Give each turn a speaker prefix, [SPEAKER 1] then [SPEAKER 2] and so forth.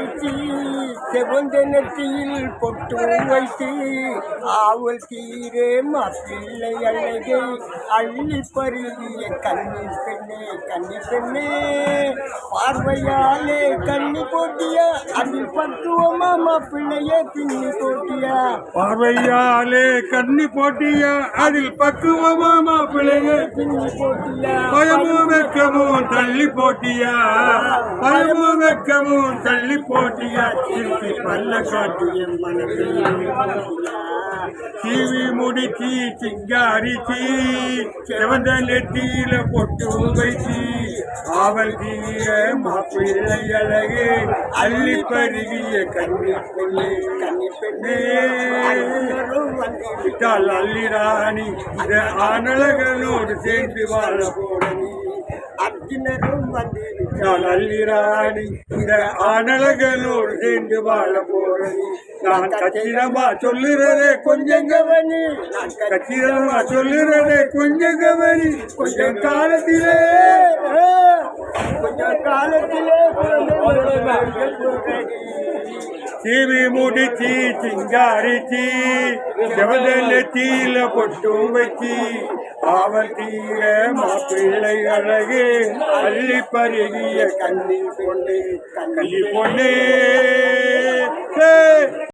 [SPEAKER 1] கட்டிச்சு செவந்த நெற்றியில் பொட்டு வைத்து ஆவல் தீரே மாப்பிள்ளை அழகை. அள்ளி பருகிய கண்ணி பெண்ணே கண்ணி பெண்ணே. பார்வையாலே கண்ணி போட்டியா அதில் பக்குவமா மாப்பிள்ளையே திண்ணி போட்டியா.
[SPEAKER 2] பார்வையாலே கண்ணி போட்டியா அதில் பக்குவமா மாப்பிள்ளைங்க
[SPEAKER 1] திண்ணி போட்டியா.
[SPEAKER 2] பயமும் வெக்கமும் வெக்கமும் தள்ளி போட்டியா? பயமும் வெக்கமும் தள்ளி போட்டியா? திருப்பி பல்ல காட்டு என் மனதில் தீவி முடிச்சி சிங்காரிச்சி செவந்த நெத்தியில பொட்டு வைச்சி ஆவல் தீய மாப்பிள்ளை அழகு அள்ளி பருகிய கண்ணி பொண்ணு கண்ணி பெண்ணே விட்டால் அள்ளி ராணி இந்த ஆனழகனோடு சேர்ந்து வாழ போடணி
[SPEAKER 1] அர்ஜுனரும் வந்து
[SPEAKER 2] நான் அள்ளிராணி இந்த அனலகளோடு சேர்ந்து வாழ போறேன் நான் கச்சிதமா சொல்லுறதே கொஞ்சம் கவனி. நான் கச்சிதமா சொல்லுறதே கொஞ்சம் கவனி. கொஞ்சம் காலத்திலே
[SPEAKER 1] கொஞ்சம் காலத்திலே
[SPEAKER 2] சீவி முடிச்சி சிங்காரிச்சி செவதல்ல தீல பொட்டும் வச்சி அவன் தீர மாப்பிள்ளை அழகு அள்ளி பருகிய கண்ணி பொண்ணு கண்ணி பொண்ணு